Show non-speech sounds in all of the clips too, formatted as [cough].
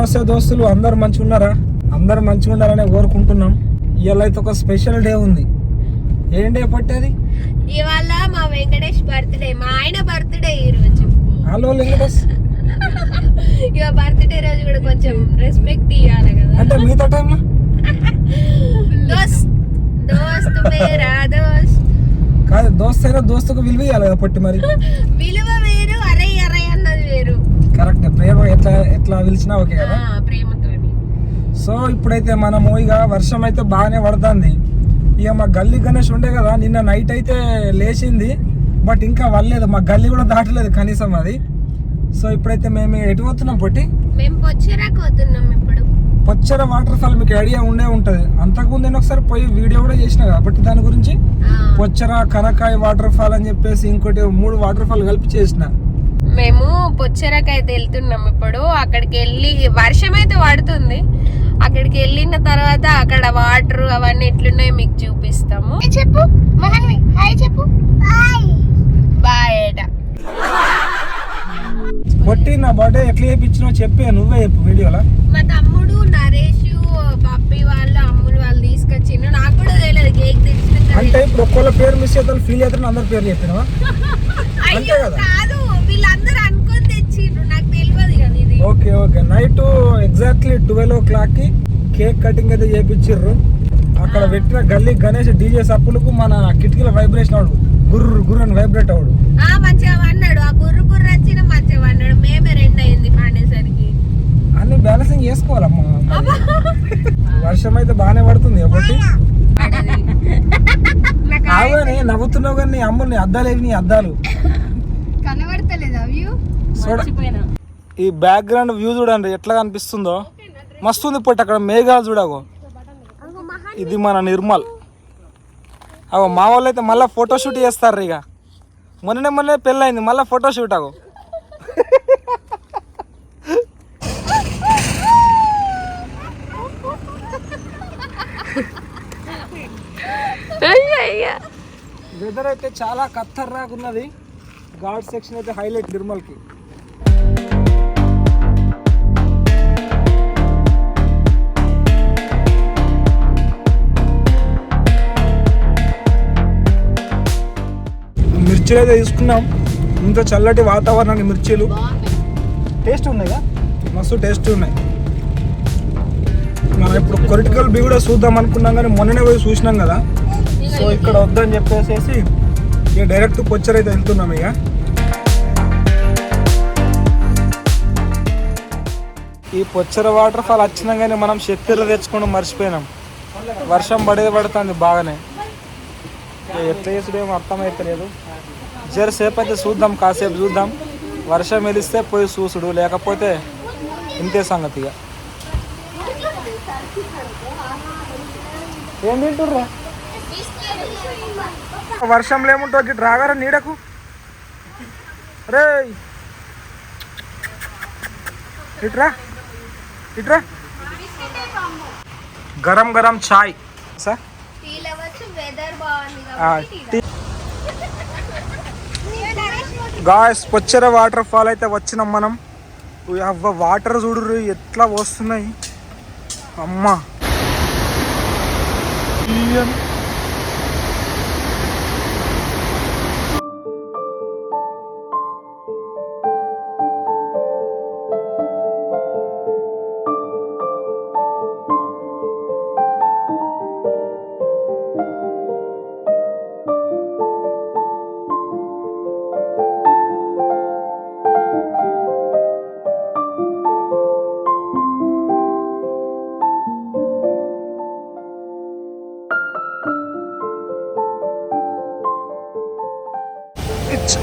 నమస్తే దోస్తులు అందరు మంచిగా ఉన్నారా అందరు మంచిగా ఉండాలని కోరుకుంటున్నాం. ఇవాళ అయితే ఒక స్పెషల్ డే ఉంది. ఏం డే పట్టేది? ఇవాళ మా వెంకటేష్ బర్త్డే మా ఆయన బర్త్డే ఈ రోజు. హలో వెంకటేష్. [laughs] ఇక బర్త్డే రోజు కూడా కొంచెం రెస్పెక్ట్ ఇవ్వాలి కదా. అంటే మిగతా టైంలో? దోస్త్ దోస్త్ మేరా దోస్త్. కాదు దోస్త్ అయినా దోస్తుకు విలువ ఇవ్వాలి కదా పట్టి మరి. [laughs] విలువ వేరు అరే అరే అన్నది వేరు కరెక్ట్. ప్రేమ ఎట్లా ఎట్లా పిలిచినా ఓకే కదా? ప్రేమతోని. సో ఇప్పుడైతే మనము ఇక వర్షం అయితే బాగానే పడుతుంది. ఇక మా గల్లీ గణేష్ ఉండే కదా నిన్న నైట్ అయితే లేచింది. బట్ ఇంకా వల్లేదు మా గల్లీ కూడా దాటలేదు కనీసం అది. సో ఇప్పుడైతే మేము ఎటు పోతున్నాం పొట్టి? మేము పొచ్చిరాకు పోతున్నాం ఇప్పుడు. పొచ్చర వాటర్ ఫాల్ మీకు ఐడియా ఉండే ఉంటది. అంతకుముందు నేను ఒకసారి పోయి వీడియో కూడా చేసిన కాబట్టి దాని గురించి. పొచ్చర కనకాయ వాటర్ ఫాల్ అని చెప్పేసి ఇంకోటి మూడు వాటర్ ఫాల్ కలిపి చేసిన. మేము పొచ్చరాకు అయితే వెళ్తున్నాం ఇప్పుడు. అక్కడికి వెళ్ళి వర్షం అయితే పడుతుంది. అక్కడికి వెళ్ళిన తర్వాత అక్కడ వాటర్ అవన్నీ ఎట్లున్నాయో మీకు చూపిస్తాము. చెప్పు మహన్వి హాయ్ చెప్పు. బాయ్. పొట్టి నా బర్త్డే ఎట్లా చేయించినావు చెప్పే నువ్వే చెప్పు వీడియోలో. మా తమ్ముడు నరేష్ పప్పి వాళ్ళు అమ్ములు వాళ్ళు తీసుకొచ్చిండు. నాకు కూడా తెలియదు కేక్ తెచ్చినాక అంటే ఇప్పుడు ఒక్కళ్ళ పేరు మిస్ అవుతారు ఫీల్ అవుతారు అందరి పేరు చెప్పినావా? [laughs] అంతే కదా? వీళ్ళందరూ అనుకొని తెచ్చిండ్రు. నాకు తెలియదు కదా ఇది okay okay. Night exactly twelve ఓ క్లాక్కి కేక్ కటింగ్ అయితే చేపించారు అక్కడ పెట్టిన గల్లీ గణేష్ డీజే సప్పులకు మన కిటికీల వైబ్రేషన్ అవడు గుర్రు గుర్రు అని వైబ్రేట్ అవడు ఆ మంచిగా అన్నాడు ఆ గుర్రు గుర్రు వచ్చిన మంచిగా అన్నాడు మేమే రెండు అయింది పాడేసరికి. అన్ని బ్యాలెన్సింగ్ చేసుకోవాలమ్మా. వర్షం అయితే బాగానే పడుతుంది ఒకటి నవ్వుతున్నావు కానీ నీ అమ్ములు నీ అద్దాలు. ఏవి వ్యూ ఈ బ్యాక్గ్రౌండ్ వ్యూ చూడండి ఎట్లా కనిపిస్తుందో. మస్తు ఉంది పొట్టి అక్కడ మేఘాలు చూడగో ఇది మన నిర్మల్. అగో మా వాళ్ళు అయితే మళ్ళీ ఫోటోషూట్ చేస్తారు ఇక మొన్ననే మొన్నే పెళ్ళైంది మళ్ళీ ఫోటోషూట్ అగో. వెదర్ అయితే చాలా ఖతర్నాక్ ఉన్నది ఘాట్ సెక్షన్ అయితే హైలైట్ నిర్మల్కి. మిర్చిలు అయితే తీసుకున్నాం. ఇంత చల్లటి వాతావరణానికి మిర్చీలు. టేస్ట్ ఉన్నాయిగా మస్తు టేస్ట్ ఉన్నాయి. మనం ఇప్పుడు కొరిటికల్ బీ కూడా చూద్దాం అనుకున్నాం కానీ మొన్ననే పోయి చూసినాం కదా. సో ఇక్కడ వద్దని చెప్పేసి ఇక డైరెక్ట్ కొచ్చర్ అయితే వెళ్తున్నాం ఇక. ఈ పొచ్చర వాటర్ ఫాల్ వచ్చినా కానీ మనం శక్తిలో తెచ్చుకోవడం మర్చిపోయినాం. వర్షం పడేది పడుతుంది బాగానే. ఎట్లా చేసుడేమో అర్థమవుతలేదు జరసేపు అయితే చూద్దాం కాసేపు చూద్దాం. వర్షం వెలిస్తే పోయి చూసుడు లేకపోతే ఇంతే సంగతి ఇక. ఏం తింటుర్రా? వర్షంలో ఏముంటావు గిట్ రాగారా నీడకు? రే ఇట్రా ఇట్రా. గరం గరం చాయ్. Sir? Guys Pochera waterfall అయితే వచ్చినాం మనం. అవ్వ వాటర్ చూడు ఎట్లా వస్తున్నాయి అమ్మా.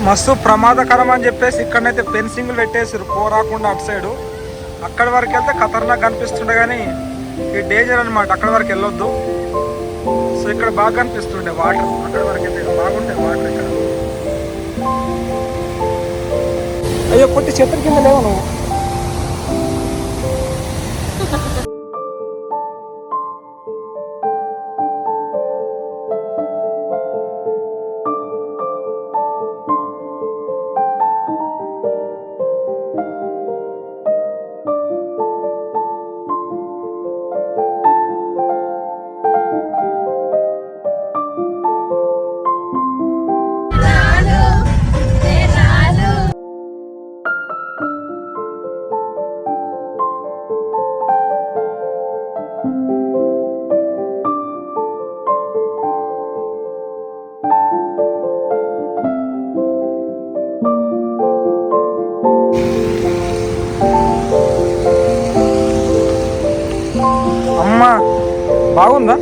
మస్తు ప్రమాదకరం అని చెప్పేసి ఇక్కడనైతే ఫెన్సింగ్లు పెట్టేసారు పోరాకుండా అటు సైడు. అక్కడి వరకు వెళ్తే ఖతర్నాక్ కనిపిస్తుండే కానీ ఈ డేంజర్ అనమాట అక్కడి వరకు వెళ్ళొద్దు. సో ఇక్కడ బాగా కనిపిస్తుండే వాటర్. అక్కడి వరకు అయితే బాగుంటాయి వాటర్ ఇక్కడ. అయ్యో కొట్టి చెత్త కింద లేవు నువ్వు? బాగుందా?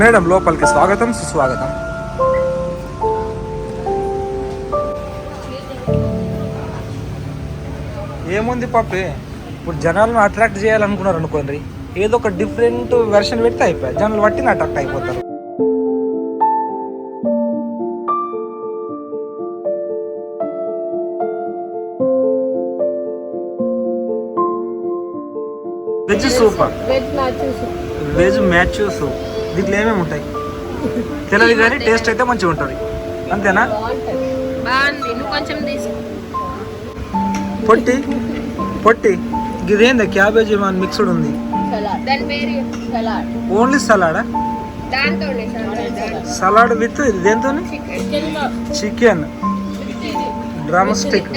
మేడం లోపలికి స్వాగతం సుస్వాగతం. ఏముంది పాపే ఇప్పుడు జనాలను అట్రాక్ట్ చేయాలనుకున్నారు అనుకోండి ఏదో ఒక డిఫరెంట్ వెర్షన్ పెడితే అయిపోయి. జనాలు పట్టిన అట్రాక్ట్ అయిపోతారు. Veg soup veg match soup దీంట్లో ఏమేమి ఉంటాయి? తెలియదు కానీ టేస్ట్ అయితే మంచిగా ఉంటుంది. అంతేనా? పొట్టి పొట్టి. ఇదేందా? క్యాబేజీ మన మిక్స్డ్ ఉంది. ఓన్లీ సలాడా సలాడ్ విత్ దేంతో chicken drumstick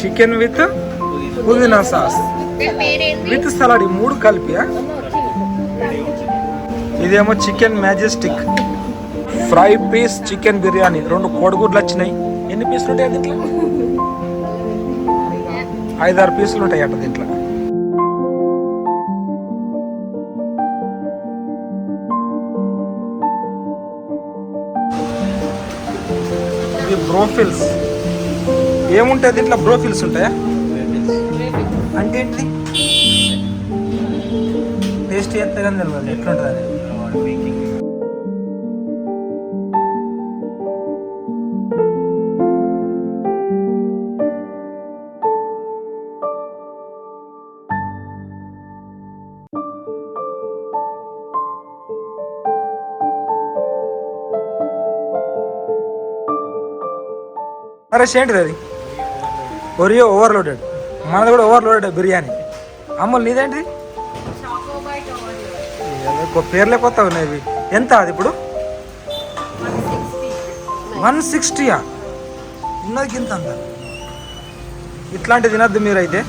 chicken with పుదీనా సాస్. విత్ సలాడ్ ఈ మూడు కలిపియా? ఇదేమో chicken majestic. Fry piece chicken biryani. రెండు కోడిగుడ్లు వచ్చినాయి. ఎన్ని పీసులు ఉంటాయి దీంట్లో ఐదారు పీసులు ఉంటాయి అట దీంట్లో. ఇది బ్రోఫిల్స్. ఏముంటాయి దీంట్లో బ్రోఫిల్స్ ఉంటాయా? అంటే ఏంటిది టేస్ట్ చేస్తే కానీ తెలియదు ఎట్లుంటుంది అది. అరే ఏంటిది అది? ఒరియో ఓవర్లోడెడ్ మనది కూడా ఓవర్లోడెడ్ బిర్యానీ. అమ్ములు నీదేంటి? పేర్లే కొత్త ఉన్నాయి ఇవి. ఎంత అది ఇప్పుడు? వన్ సిక్స్టీయా? ఉన్నది కింద ఇట్లాంటి తినద్దు మీరైతే.